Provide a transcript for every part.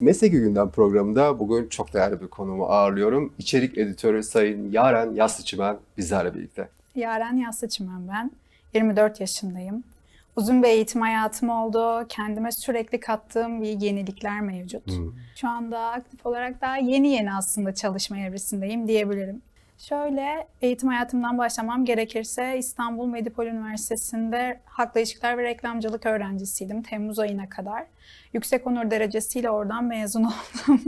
Meslek Gündem programında bugün çok değerli bir konuğumu ağırlıyorum. İçerik editörü Sayın Yaren Yaslıçımen bizlerle birlikte. Yaren Yaslıçımen ben. 24 yaşındayım. Uzun bir eğitim hayatım oldu. Kendime sürekli kattığım bir yenilikler mevcut. Hmm. Şu anda aktif olarak daha yeni yeni aslında çalışma evresindeyim diyebilirim. Şöyle eğitim hayatımdan başlamam gerekirse İstanbul Medipol Üniversitesi'nde halkla ilişkiler ve reklamcılık öğrencisiydim Temmuz ayına kadar. Yüksek onur derecesiyle oradan mezun oldum.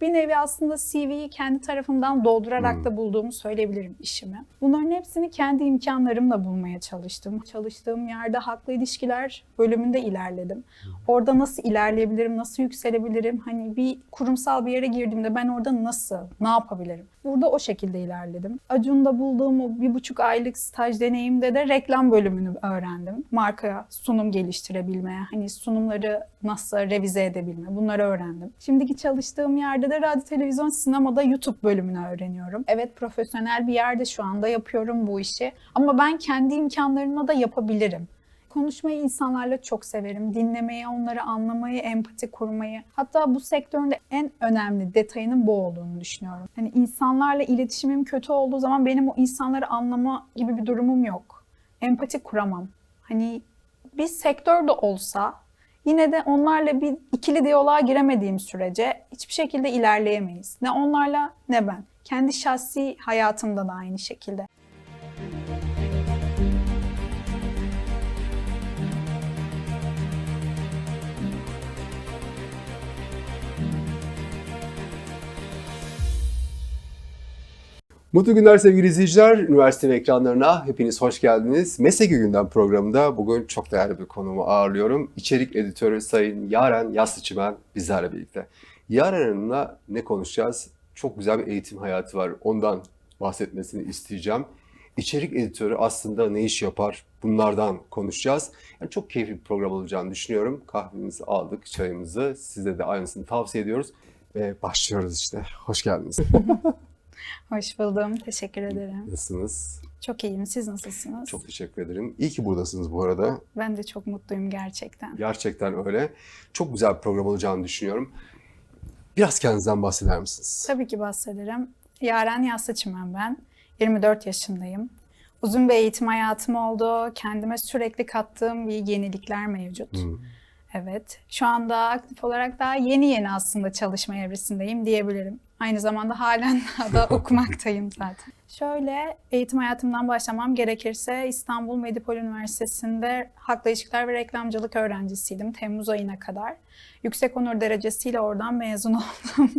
bir nevi aslında CV'yi kendi tarafımdan doldurarak Hmm. da bulduğumu söyleyebilirim işimi. Bunların hepsini kendi imkanlarımla bulmaya çalıştım. Çalıştığım yerde halkla ilişkiler bölümünde ilerledim. Orada nasıl ilerleyebilirim, nasıl yükselebilirim? Hani bir kurumsal bir yere girdiğimde ben orada nasıl, ne yapabilirim? Burada o şekilde ilerledim. Acun'da bulduğum o bir buçuk aylık staj deneyimde de reklam bölümünü öğrendim. Marka sunum geliştirebilme, hani sunumları nasıl revize edebilme bunları öğrendim. Şimdiki çalıştığım yerde de radyo, televizyon, sinemada YouTube bölümünü öğreniyorum. Evet profesyonel bir yerde şu anda yapıyorum bu işi ama ben kendi imkanlarımla da yapabilirim. Konuşmayı insanlarla çok severim. Dinlemeyi, onları anlamayı, empati kurmayı. Hatta bu sektörün de en önemli detayının bu olduğunu düşünüyorum. Hani insanlarla iletişimim kötü olduğu zaman benim o insanları anlama gibi bir durumum yok. Empati kuramam. Hani bir sektörde olsa yine de onlarla bir ikili diyaloğa giremediğim sürece hiçbir şekilde ilerleyemeyiz. Ne onlarla ne ben. Kendi şahsi hayatımda da aynı şekilde. Mutlu günler sevgili izleyiciler. Üniversite ekranlarına hepiniz hoş geldiniz. Meslek Gündem programında bugün çok değerli bir konuğumu ağırlıyorum. İçerik editörü Sayın Yaren Yaslıçımen bizlerle birlikte. Yaren Hanım'la ne konuşacağız? Çok güzel bir eğitim hayatı var. Ondan bahsetmesini isteyeceğim. İçerik editörü aslında ne iş yapar? Bunlardan konuşacağız. Yani çok keyifli bir program olacağını düşünüyorum. Kahvemizi aldık, çayımızı. Size de aynısını tavsiye ediyoruz. Ve başlıyoruz işte. Hoş geldiniz. Hoş buldum. Teşekkür ederim. Nasılsınız? Çok iyiyim. Siz nasılsınız? Çok teşekkür ederim. İyi ki buradasınız bu arada. Ben de çok mutluyum gerçekten. Gerçekten öyle. Çok güzel bir program olacağını düşünüyorum. Biraz kendinizden bahseder misiniz? Tabii ki bahsederim. Yaren Yaslıçımen ben. 24 yaşındayım. Uzun bir eğitim hayatım oldu. Kendime sürekli kattığım bir yenilikler mevcut. Hmm. Evet. Şu anda aktif olarak daha yeni yeni aslında çalışma evresindeyim diyebilirim. Aynı zamanda halen daha da okumaktayım zaten. Şöyle eğitim hayatımdan başlamam gerekirse İstanbul Medipol Üniversitesi'nde halkla ilişkiler ve reklamcılık öğrencisiydim Temmuz ayına kadar. Yüksek onur derecesiyle oradan mezun oldum.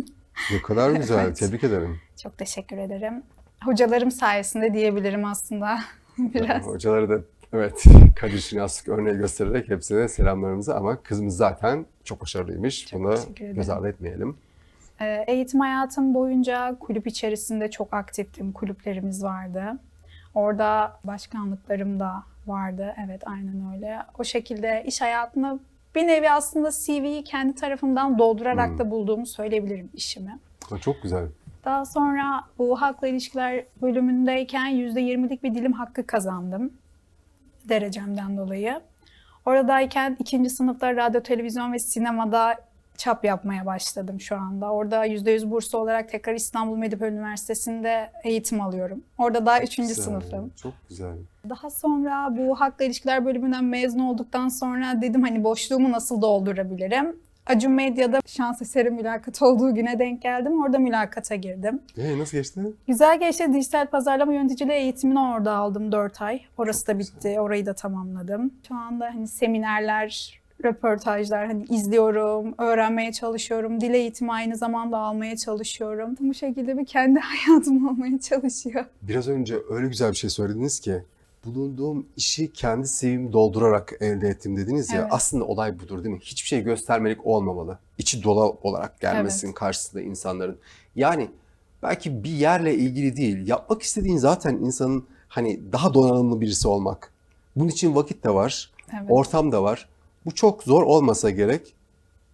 Ne kadar güzel. Evet. Tebrik ederim. Çok teşekkür ederim. Hocalarım sayesinde diyebilirim aslında biraz. Hocaları da evet Kadir Şinaslık örneği göstererek hepsine selamlarımızı ama kızımız zaten çok başarılıymış. Çok Bunu göz ardı etmeyelim. Ee, Eğitim hayatım boyunca kulüp içerisinde çok aktiftim. Kulüplerimiz vardı. Orada başkanlıklarım da vardı. Evet aynen öyle. O şekilde iş hayatını bir nevi aslında CV'yi kendi tarafımdan doldurarak Hmm. da bulduğumu söyleyebilirim işimi. Ha, Çok güzel. Daha sonra bu halkla ilişkiler bölümündeyken %20'lik bir dilim hakkı kazandım derecemden dolayı. Oradayken ikinci sınıfta radyo, televizyon ve sinemada çap yapmaya başladım şu anda. Orada %100 burslu olarak tekrar İstanbul Medipol Üniversitesi'nde eğitim alıyorum. Orada daha üçüncü Güzel, sınıfım. Çok güzel. Daha sonra bu halkla ilişkiler bölümünden mezun olduktan sonra dedim hani boşluğumu nasıl doldurabilirim? Acun Medya'da şans eseri mülakat olduğu güne denk geldim. Orada mülakata girdim. Ee, nasıl geçti? Güzel geçti. Dijital pazarlama yöneticiliği eğitimini orada aldım 4 ay. Orası da bitti. Orayı da tamamladım. Şu anda hani seminerler, röportajlar hani izliyorum, öğrenmeye çalışıyorum. Dil eğitimi aynı zamanda almaya çalışıyorum. Bu şekilde bir kendi hayatım olmaya çalışıyor. Biraz önce öyle güzel bir şey söylediniz ki bulunduğum işi kendi CV'mi doldurarak elde ettim dediniz ya. Evet. Aslında olay budur değil mi? Hiçbir şey göstermelik olmamalı. İçi dolu olarak gelmesin Evet. karşısında insanların. Yani belki bir yerle ilgili değil. Yapmak istediğin zaten insanın hani daha donanımlı birisi olmak. Bunun için vakit de var, Evet. ortam da var. Bu çok zor olmasa gerek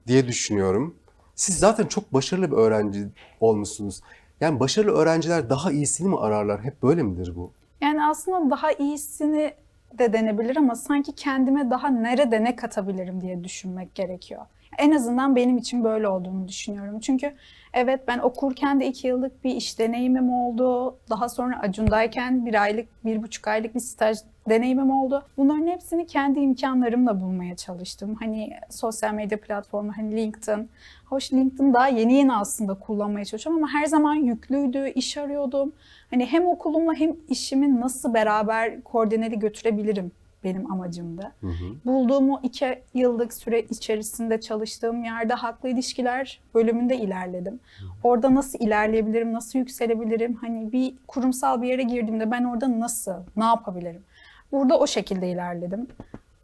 diye düşünüyorum. Siz zaten çok başarılı bir öğrenci olmuşsunuz. Yani başarılı öğrenciler daha iyisini mi ararlar? Hep böyle midir bu? Yani aslında daha iyisini de denebilir ama sanki kendime daha nerede ne katabilirim diye düşünmek gerekiyor. En azından benim için böyle olduğunu düşünüyorum. Çünkü evet ben okurken de iki yıllık bir iş deneyimim oldu. Daha sonra Acun'dayken bir aylık, bir buçuk aylık bir staj deneyimim oldu. Bunların hepsini kendi imkanlarımla bulmaya çalıştım. Hani sosyal medya platformu, hani LinkedIn. Hoş LinkedIn daha yeni yeni aslında kullanmaya çalışıyorum ama her zaman yüklüydü, iş arıyordum. Hani hem okulumla hem işimi nasıl beraber koordineli götürebilirim benim amacımdı. Hı hı. Bulduğum o iki yıllık süre içerisinde çalıştığım yerde haklı ilişkiler bölümünde ilerledim. Orada nasıl ilerleyebilirim, nasıl yükselebilirim? Hani bir kurumsal bir yere girdiğimde ben orada nasıl, ne yapabilirim? Burada o şekilde ilerledim.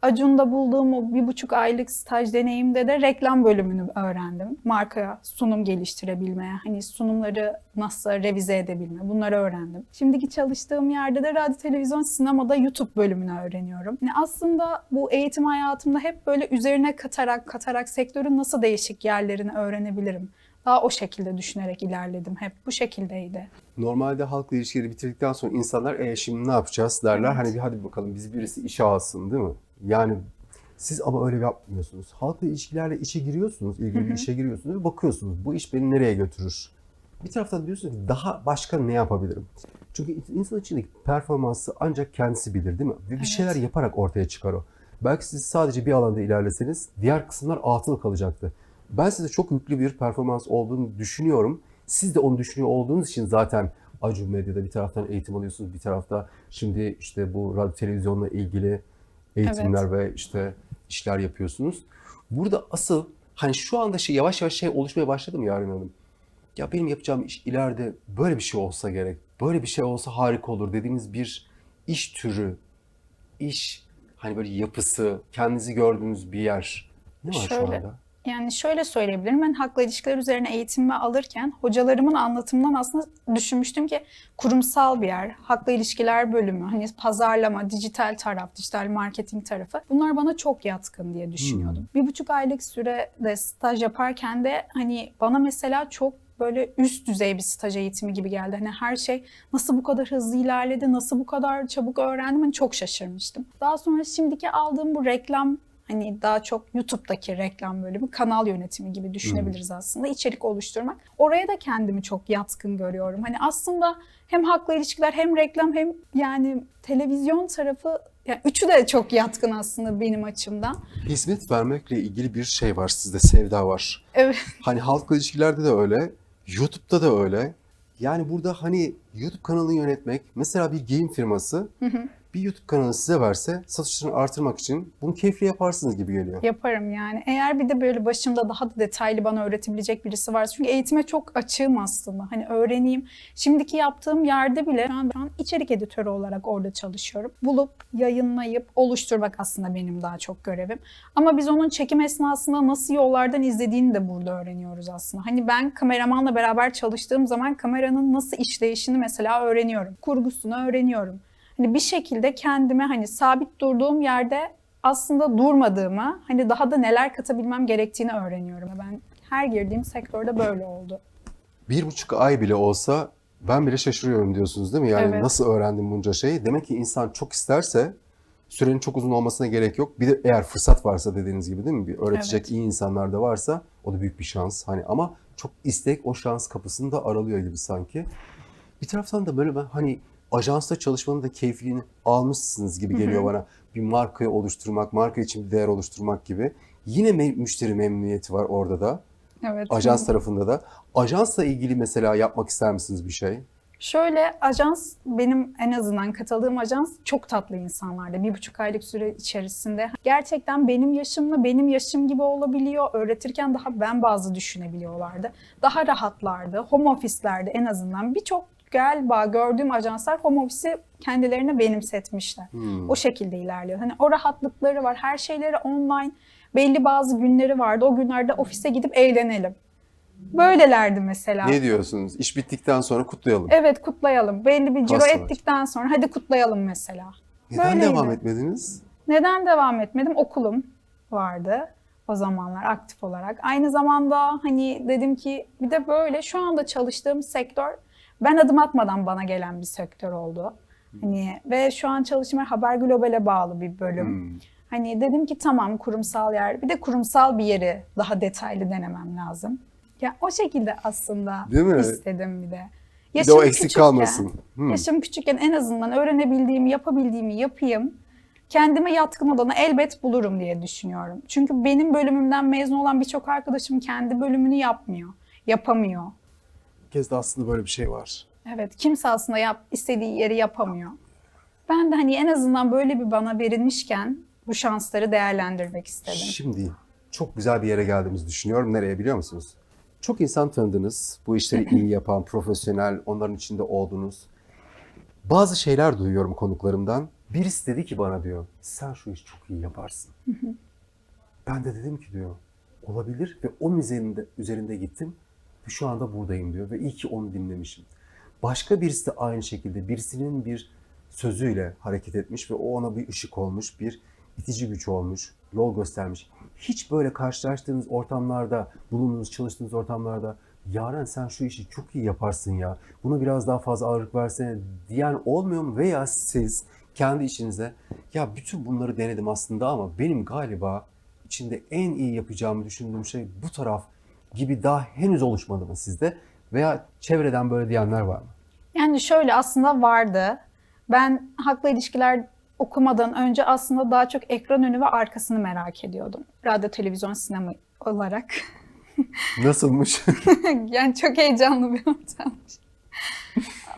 Acun'da bulduğum o bir buçuk aylık staj deneyimde de reklam bölümünü öğrendim. Markaya sunum geliştirebilmeye, hani sunumları nasıl revize edebilme bunları öğrendim. Şimdiki çalıştığım yerde de radyo, televizyon, sinemada YouTube bölümünü öğreniyorum. Yani aslında bu eğitim hayatımda hep böyle üzerine katarak katarak sektörün nasıl değişik yerlerini öğrenebilirim. Daha o şekilde düşünerek ilerledim. Hep bu şekildeydi. Normalde halkla ilişkileri bitirdikten sonra insanlar e şimdi ne yapacağız derler. Evet. Hani bir hadi bakalım bizi birisi işe alsın değil mi? Yani siz ama öyle yapmıyorsunuz. Halkla ilişkilerle işe giriyorsunuz, ilgili bir işe giriyorsunuz ve bakıyorsunuz bu iş beni nereye götürür? Bir taraftan diyorsunuz ki daha başka ne yapabilirim? Çünkü insan içindeki performansı ancak kendisi bilir değil mi? Ve bir Evet. şeyler yaparak ortaya çıkar o. Belki siz sadece bir alanda ilerleseniz diğer kısımlar atıl kalacaktı. Ben size çok yüklü bir performans olduğunu düşünüyorum. Siz de onu düşünüyor olduğunuz için zaten Acun Medya'da bir taraftan eğitim alıyorsunuz, bir tarafta şimdi işte bu radyo televizyonla ilgili eğitimler ve işte işler yapıyorsunuz. Burada asıl hani şu anda şey yavaş yavaş şey oluşmaya başladı mı Yaren Hanım? Ya benim yapacağım iş ileride böyle bir şey olsa gerek, böyle bir şey olsa harika olur dediğiniz bir iş türü, iş hani böyle yapısı, kendinizi gördüğünüz bir yer ne var şu Şöyle, anda? Yani şöyle söyleyebilirim. Ben haklı ilişkiler üzerine eğitimimi alırken hocalarımın anlatımından aslında düşünmüştüm ki kurumsal bir yer, haklı ilişkiler bölümü, hani pazarlama, dijital taraf, dijital marketing tarafı bunlar bana çok yatkın diye düşünüyordum. Bir buçuk aylık sürede staj yaparken de hani bana mesela çok böyle üst düzey bir staj eğitimi gibi geldi. Hani her şey nasıl bu kadar hızlı ilerledi, nasıl bu kadar çabuk öğrendim hani çok şaşırmıştım. Daha sonra şimdiki aldığım bu reklam hani daha çok YouTube'daki reklam bölümü, kanal yönetimi gibi düşünebiliriz aslında. İçerik oluşturmak. Oraya da kendimi çok yatkın görüyorum. Hani aslında hem haklı ilişkiler hem reklam hem yani televizyon tarafı yani üçü de çok yatkın aslında benim açımdan. Hizmet vermekle ilgili bir şey var sizde, sevda var. Evet. Hani halkla ilişkilerde de öyle, YouTube'da da öyle. Yani burada hani YouTube kanalını yönetmek, mesela bir giyim firması bir YouTube kanalı size verse satışlarını artırmak için bunu keyifli yaparsınız gibi geliyor. Yaparım yani. Eğer bir de böyle başımda daha da detaylı bana öğretebilecek birisi varsa. Çünkü eğitime çok açığım aslında. Hani öğreneyim. Şimdiki yaptığım yerde bile şu an içerik editörü olarak orada çalışıyorum. Bulup, yayınlayıp, oluşturmak aslında benim daha çok görevim. Ama biz onun çekim esnasında nasıl yollardan izlediğini de burada öğreniyoruz aslında. Hani ben kameramanla beraber çalıştığım zaman kameranın nasıl işleyişini mesela öğreniyorum. Kurgusunu öğreniyorum. Hani bir şekilde kendime hani sabit durduğum yerde aslında durmadığımı, hani daha da neler katabilmem gerektiğini öğreniyorum. Ben her girdiğim sektörde böyle oldu. Bir buçuk ay bile olsa ben bile şaşırıyorum diyorsunuz değil mi? Yani Evet. nasıl öğrendim bunca şeyi? Demek ki insan çok isterse sürenin çok uzun olmasına gerek yok. Bir de eğer fırsat varsa dediğiniz gibi değil mi? Bir öğretecek Evet. iyi insanlar da varsa o da büyük bir şans. Hani ama çok istek o şans kapısını da aralıyor gibi sanki. Bir taraftan da böyle ben hani ajansta çalışmanın da keyfini almışsınız gibi geliyor bana. Bir markayı oluşturmak, marka için bir değer oluşturmak gibi. Yine me- müşteri memnuniyeti var orada da. Evet. Ajans tarafında da. Ajansla ilgili mesela yapmak ister misiniz bir şey? Şöyle ajans benim en azından katıldığım ajans çok tatlı insanlardı. Bir buçuk aylık süre içerisinde. Gerçekten benim yaşımla benim yaşım gibi olabiliyor. Öğretirken daha ben bazı düşünebiliyorlardı. Daha rahatlardı. Home office'lerde en azından birçok galiba gördüğüm ajanslar home office'i kendilerine benimsetmişler. Hmm. O şekilde ilerliyor. Hani o rahatlıkları var. Her şeyleri online. Belli bazı günleri vardı. O günlerde ofise gidip eğlenelim. Böylelerdi mesela. Ne diyorsunuz? İş bittikten sonra kutlayalım. Evet kutlayalım. Belli bir ciro Pasta var. ettikten sonra hadi kutlayalım mesela. Neden böyleydi. devam etmediniz? Neden devam etmedim? Okulum vardı o zamanlar aktif olarak. Aynı zamanda hani dedim ki bir de böyle şu anda çalıştığım sektör ben adım atmadan bana gelen bir sektör oldu. Hani ve şu an çalışma Haber Global'e bağlı bir bölüm. Hmm. Hani dedim ki tamam kurumsal yer. Bir de kurumsal bir yeri daha detaylı denemem lazım. Ya o şekilde aslında Değil mi? istedim bir de. Bir de o eksik küçükken- kalmasın. Hmm. Yaşım küçükken en azından öğrenebildiğimi, yapabildiğimi yapayım. Kendime yatkın olanı elbet bulurum diye düşünüyorum. Çünkü benim bölümümden mezun olan birçok arkadaşım kendi bölümünü yapmıyor, yapamıyor. De aslında böyle bir şey var. Evet, kimse aslında yap, istediği yeri yapamıyor. Ben de hani en azından böyle bir bana verilmişken bu şansları değerlendirmek istedim. Şimdi çok güzel bir yere geldiğimizi düşünüyorum. Nereye biliyor musunuz? Çok insan tanıdınız. Bu işleri iyi yapan, profesyonel, onların içinde oldunuz. Bazı şeyler duyuyorum konuklarımdan. Birisi dedi ki bana diyor, sen şu işi çok iyi yaparsın. ben de dedim ki diyor, olabilir ve onun üzerinde, üzerinde gittim şu anda buradayım diyor ve iyi ki onu dinlemişim. Başka birisi de aynı şekilde birisinin bir sözüyle hareket etmiş ve o ona bir ışık olmuş, bir itici güç olmuş, yol göstermiş. Hiç böyle karşılaştığınız ortamlarda, bulunduğunuz, çalıştığınız ortamlarda Yaren sen şu işi çok iyi yaparsın ya, buna biraz daha fazla ağırlık versene diyen olmuyor mu? Veya siz kendi işinize ya bütün bunları denedim aslında ama benim galiba içinde en iyi yapacağımı düşündüğüm şey bu taraf gibi daha henüz oluşmadı mı sizde? Veya çevreden böyle diyenler var mı? Yani şöyle aslında vardı. Ben haklı ilişkiler okumadan önce aslında daha çok ekran önü ve arkasını merak ediyordum. Radyo, televizyon, sinema olarak. Nasılmış? yani çok heyecanlı bir ortammış.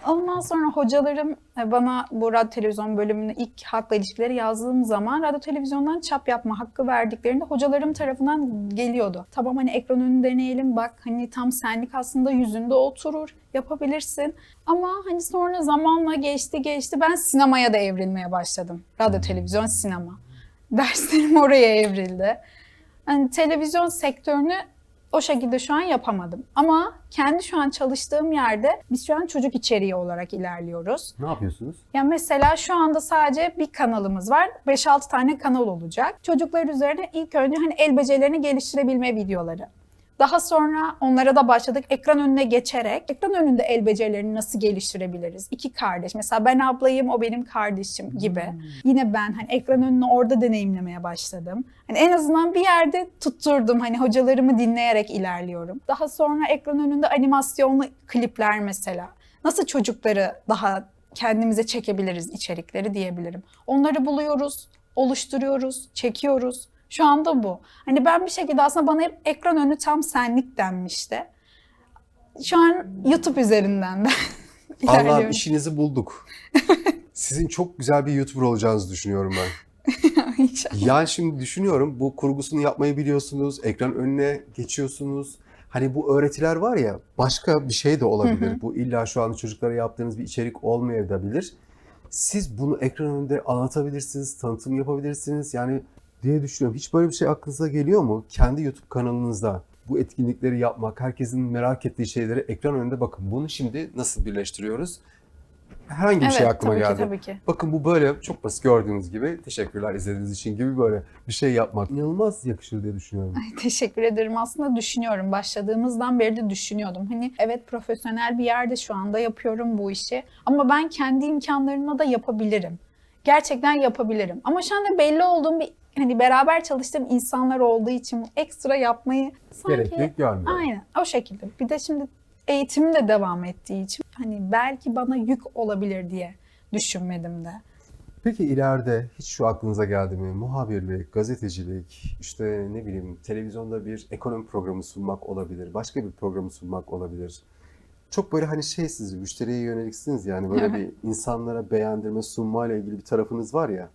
Ondan sonra hocalarım e, bana bu radyo televizyon bölümünü ilk hakla ilişkileri yazdığım zaman radyo televizyondan çap yapma hakkı verdiklerinde hocalarım tarafından geliyordu. Tamam hani ekran önünü deneyelim bak hani tam senlik aslında yüzünde oturur yapabilirsin. Ama hani sonra zamanla geçti geçti ben sinemaya da evrilmeye başladım. Radyo televizyon sinema. Derslerim oraya evrildi. Hani televizyon sektörünü o şekilde şu an yapamadım. Ama kendi şu an çalıştığım yerde biz şu an çocuk içeriği olarak ilerliyoruz. ne yapıyorsunuz? Yani mesela şu anda sadece bir kanalımız var. 5-6 tane kanal olacak. Çocuklar üzerine ilk önce hani el becerilerini geliştirebilme videoları. Daha sonra onlara da başladık ekran önüne geçerek ekran önünde el becerilerini nasıl geliştirebiliriz? İki kardeş mesela ben ablayım o benim kardeşim gibi. Yine ben hani ekran önünü orada deneyimlemeye başladım. Hani en azından bir yerde tutturdum hani hocalarımı dinleyerek ilerliyorum. Daha sonra ekran önünde animasyonlu klipler mesela. Nasıl çocukları daha kendimize çekebiliriz içerikleri diyebilirim. Onları buluyoruz, oluşturuyoruz, çekiyoruz. Şu anda bu. Hani ben bir şekilde aslında bana hep ekran önü tam senlik denmişti. Şu an YouTube üzerinden de Allah ilerliyorum. işinizi bulduk. Sizin çok güzel bir YouTuber olacağınızı düşünüyorum ben. İnşallah. Yani şimdi düşünüyorum bu kurgusunu yapmayı biliyorsunuz, ekran önüne geçiyorsunuz. Hani bu öğretiler var ya başka bir şey de olabilir. Bu illa şu anda çocuklara yaptığınız bir içerik olmayabilir. Siz bunu ekran önünde anlatabilirsiniz, tanıtım yapabilirsiniz. Yani diye düşünüyorum. Hiç böyle bir şey aklınıza geliyor mu? Kendi YouTube kanalınızda bu etkinlikleri yapmak, herkesin merak ettiği şeyleri ekran önünde bakın. Bunu şimdi nasıl birleştiriyoruz? Herhangi bir şey Evet, aklıma tabii ki, geldi. tabii ki. Bakın bu böyle çok basit gördüğünüz gibi. Teşekkürler izlediğiniz için gibi böyle bir şey yapmak inanılmaz yakışır diye düşünüyorum. Teşekkür ederim. Aslında düşünüyorum. Başladığımızdan beri de düşünüyordum. Hani evet profesyonel bir yerde şu anda yapıyorum bu işi. Ama ben kendi imkanlarımla da yapabilirim. Gerçekten yapabilirim. Ama şu anda belli olduğum bir hani beraber çalıştığım insanlar olduğu için ekstra yapmayı sanki Gerekli görmüyorum. Aynen o şekilde. Bir de şimdi eğitimim de devam ettiği için hani belki bana yük olabilir diye düşünmedim de. Peki ileride hiç şu aklınıza geldi mi? Muhabirlik, gazetecilik, işte ne bileyim televizyonda bir ekonomi programı sunmak olabilir, başka bir programı sunmak olabilir. Çok böyle hani şeysiz, müşteriye yöneliksiniz yani böyle bir insanlara beğendirme, sunma ile ilgili bir tarafınız var ya.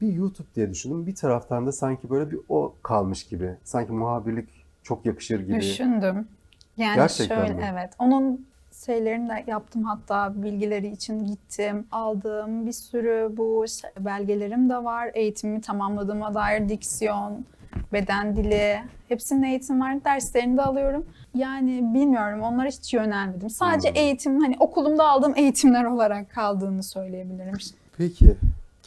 Bir YouTube diye düşünün, bir taraftan da sanki böyle bir o kalmış gibi. Sanki muhabirlik çok yakışır gibi. Düşündüm. Yani Gerçekten şöyle mi? evet. Onun şeylerini de yaptım hatta bilgileri için gittim. Aldığım bir sürü bu belgelerim de var. Eğitimimi tamamladığıma dair diksiyon, beden dili, hepsinin eğitim var. Derslerini de alıyorum. Yani bilmiyorum onlara hiç yönelmedim. Sadece Hmm. eğitim hani okulumda aldığım eğitimler olarak kaldığını söyleyebilirim. Peki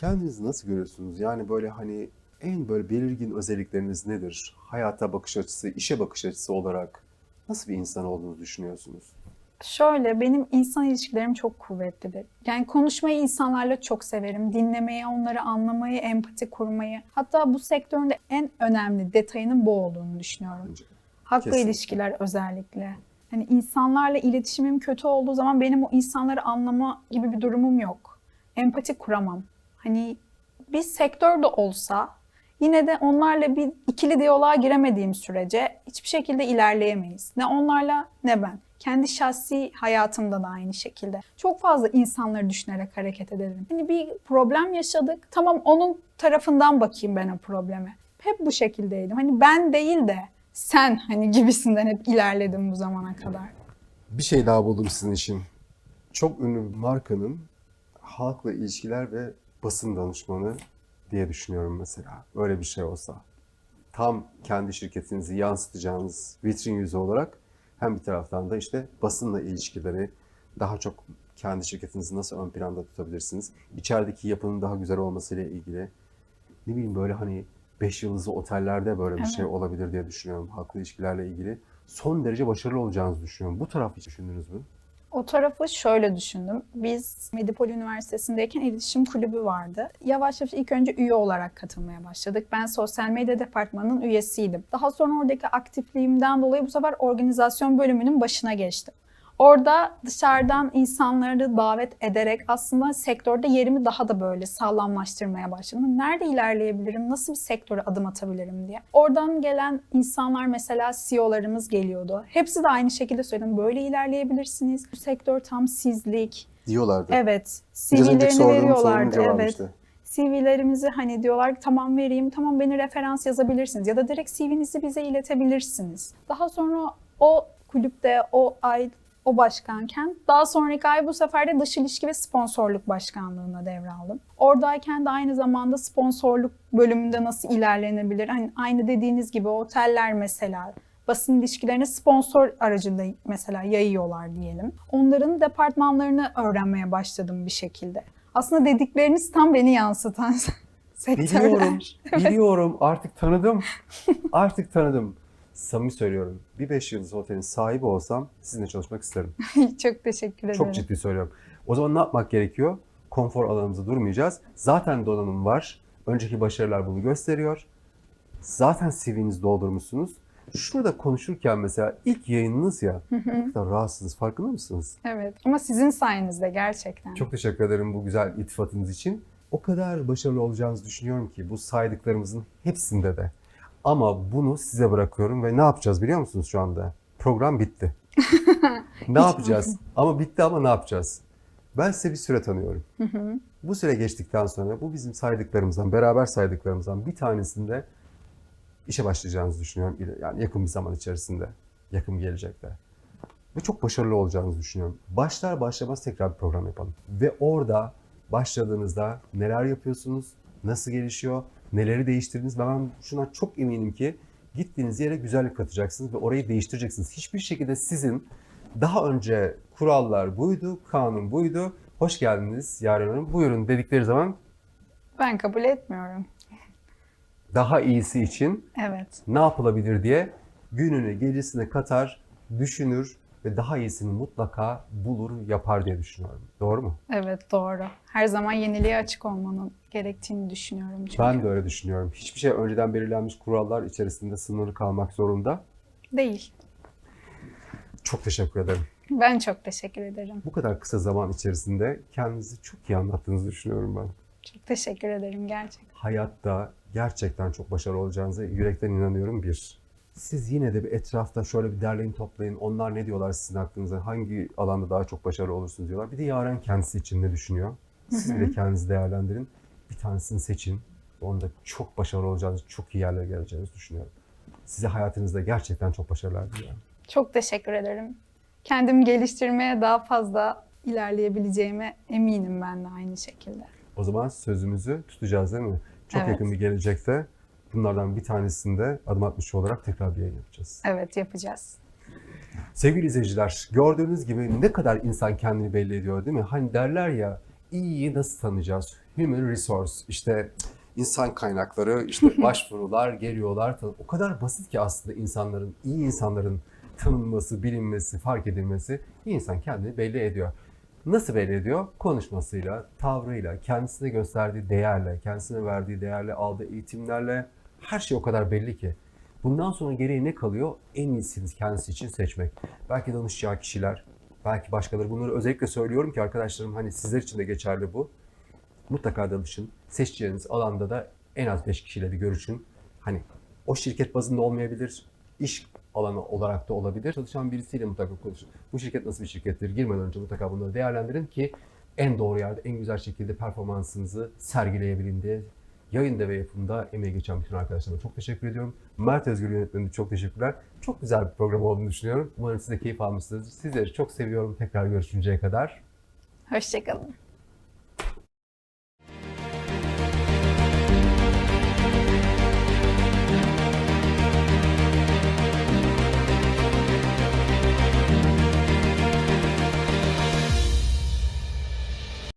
kendinizi nasıl görüyorsunuz? Yani böyle hani en böyle belirgin özellikleriniz nedir? Hayata bakış açısı, işe bakış açısı olarak nasıl bir insan olduğunuzu düşünüyorsunuz? Şöyle benim insan ilişkilerim çok kuvvetlidir. Yani konuşmayı insanlarla çok severim. Dinlemeyi, onları anlamayı, empati kurmayı. Hatta bu sektörün de en önemli detayının bu olduğunu düşünüyorum. Haklı Kesinlikle. ilişkiler özellikle. Hani insanlarla iletişimim kötü olduğu zaman benim o insanları anlama gibi bir durumum yok. Empati kuramam. Hani bir sektör de olsa yine de onlarla bir ikili diyaloğa giremediğim sürece hiçbir şekilde ilerleyemeyiz. Ne onlarla ne ben. Kendi şahsi hayatımda da aynı şekilde. Çok fazla insanları düşünerek hareket ederim. Hani bir problem yaşadık. Tamam onun tarafından bakayım ben o probleme. Hep bu şekildeydim. Hani ben değil de sen hani gibisinden hep ilerledim bu zamana kadar. Bir şey daha buldum sizin için. Çok ünlü bir markanın halkla ilişkiler ve basın danışmanı diye düşünüyorum mesela. Öyle bir şey olsa. Tam kendi şirketinizi yansıtacağınız vitrin yüzü olarak hem bir taraftan da işte basınla ilişkileri daha çok kendi şirketinizi nasıl ön planda tutabilirsiniz? İçerideki yapının daha güzel olmasıyla ilgili ne bileyim böyle hani 5 yıldızlı otellerde böyle bir Evet. şey olabilir diye düşünüyorum halkla ilişkilerle ilgili. Son derece başarılı olacağınızı düşünüyorum. Bu tarafı hiç düşündünüz mü? O tarafı şöyle düşündüm. Biz Medipol Üniversitesi'ndeyken iletişim kulübü vardı. Yavaş yavaş ilk önce üye olarak katılmaya başladık. Ben sosyal medya departmanının üyesiydim. Daha sonra oradaki aktifliğimden dolayı bu sefer organizasyon bölümünün başına geçtim. Orada dışarıdan insanları davet ederek aslında sektörde yerimi daha da böyle sağlamlaştırmaya başladım. Nerede ilerleyebilirim, nasıl bir sektöre adım atabilirim diye. Oradan gelen insanlar mesela CEO'larımız geliyordu. Hepsi de aynı şekilde söyledim. Böyle ilerleyebilirsiniz. Bu sektör tam sizlik. Diyorlardı. Evet. CV'lerini veriyorlardı. Evet. CV'lerimizi hani diyorlar ki tamam vereyim, tamam beni referans yazabilirsiniz ya da direkt CV'nizi bize iletebilirsiniz. Daha sonra o kulüpte o ay o başkanken daha sonraki ay bu sefer de dış ilişki ve sponsorluk başkanlığına devraldım. Oradayken de aynı zamanda sponsorluk bölümünde nasıl ilerlenebilir? Hani aynı dediğiniz gibi oteller mesela basın ilişkilerini sponsor aracılığıyla mesela yayıyorlar diyelim. Onların departmanlarını öğrenmeye başladım bir şekilde. Aslında dedikleriniz tam beni yansıtan sektörler. Biliyorum, biliyorum. Artık tanıdım. Artık tanıdım. Samimi söylüyorum. Bir beş yıldız otelin sahibi olsam sizinle çalışmak isterim. Çok teşekkür ederim. Çok ciddi söylüyorum. O zaman ne yapmak gerekiyor? Konfor alanımızda durmayacağız. Zaten donanım var. Önceki başarılar bunu gösteriyor. Zaten CV'nizi doldurmuşsunuz. Şurada konuşurken mesela ilk yayınınız ya ne kadar rahatsınız farkında mısınız? Evet ama sizin sayenizde gerçekten. Çok teşekkür ederim bu güzel iltifatınız için. O kadar başarılı olacağınızı düşünüyorum ki bu saydıklarımızın hepsinde de. Ama bunu size bırakıyorum ve ne yapacağız biliyor musunuz şu anda? Program bitti. ne yapacağız? Ama bitti ama ne yapacağız? Ben size bir süre tanıyorum. Bu süre geçtikten sonra bu bizim saydıklarımızdan, beraber saydıklarımızdan bir tanesinde işe başlayacağınızı düşünüyorum. Yani yakın bir zaman içerisinde, yakın gelecekte. Ve çok başarılı olacağınızı düşünüyorum. Başlar başlamaz tekrar bir program yapalım. Ve orada başladığınızda neler yapıyorsunuz, nasıl gelişiyor, neleri değiştirdiniz ve ben şuna çok eminim ki gittiğiniz yere güzellik katacaksınız ve orayı değiştireceksiniz. Hiçbir şekilde sizin daha önce kurallar buydu, kanun buydu, hoş geldiniz Yaren Hanım, buyurun dedikleri zaman Ben kabul etmiyorum. daha iyisi için Evet. ne yapılabilir diye gününü gecesine katar, düşünür ve daha iyisini mutlaka bulur, yapar diye düşünüyorum. Doğru mu? Evet doğru. Her zaman yeniliğe açık olmanın gerektiğini düşünüyorum çünkü. Ben de öyle düşünüyorum. Hiçbir şey önceden belirlenmiş kurallar içerisinde sınırlı kalmak zorunda. Değil. Çok teşekkür ederim. Ben çok teşekkür ederim. Bu kadar kısa zaman içerisinde kendinizi çok iyi anlattığınızı düşünüyorum ben. Çok teşekkür ederim gerçekten. Hayatta gerçekten çok başarılı olacağınıza yürekten inanıyorum bir. Siz yine de bir etrafta şöyle bir derleyin toplayın. Onlar ne diyorlar sizin hakkınızda? Hangi alanda daha çok başarılı olursunuz diyorlar. Bir de Yaren kendisi için ne düşünüyor? Siz de kendinizi değerlendirin. Bir tanesini seçin. Onda çok başarılı olacağınız, çok iyi yerlere geleceğinizi düşünüyorum. Size hayatınızda gerçekten çok başarılar diliyorum. Çok teşekkür ederim. Kendimi geliştirmeye daha fazla ilerleyebileceğime eminim ben de aynı şekilde. O zaman sözümüzü tutacağız değil mi? Çok Evet. yakın bir gelecekte bunlardan bir tanesinde adım atmış olarak tekrar bir yayın yapacağız. Evet yapacağız. Sevgili izleyiciler, gördüğünüz gibi ne kadar insan kendini belli ediyor değil mi? Hani derler ya, iyiyi nasıl tanıyacağız? Human resource, işte insan kaynakları, işte başvurular, geliyorlar. O kadar basit ki aslında insanların, iyi insanların tanınması, bilinmesi, fark edilmesi bir insan kendini belli ediyor. Nasıl belli ediyor? Konuşmasıyla, tavrıyla, kendisine gösterdiği değerle, kendisine verdiği değerle, aldığı eğitimlerle her şey o kadar belli ki. Bundan sonra geriye ne kalıyor? En iyisini kendisi için seçmek. Belki danışacağı kişiler, belki başkaları. Bunları özellikle söylüyorum ki arkadaşlarım hani sizler için de geçerli bu. Mutlaka danışın. Seçeceğiniz alanda da en az 5 kişiyle bir görüşün. Hani o şirket bazında olmayabilir, iş alanı olarak da olabilir. Çalışan birisiyle mutlaka konuşun. Bu şirket nasıl bir şirkettir? Girmeden önce mutlaka bunları değerlendirin ki en doğru yerde, en güzel şekilde performansınızı sergileyebilin diye yayında ve yapımda emeği geçen bütün arkadaşlarıma çok teşekkür ediyorum. Mert Özgür yönetmenine çok teşekkürler. Çok güzel bir program olduğunu düşünüyorum. Umarım siz de keyif almışsınızdır. Sizleri çok seviyorum. Tekrar görüşünceye kadar. Hoşçakalın.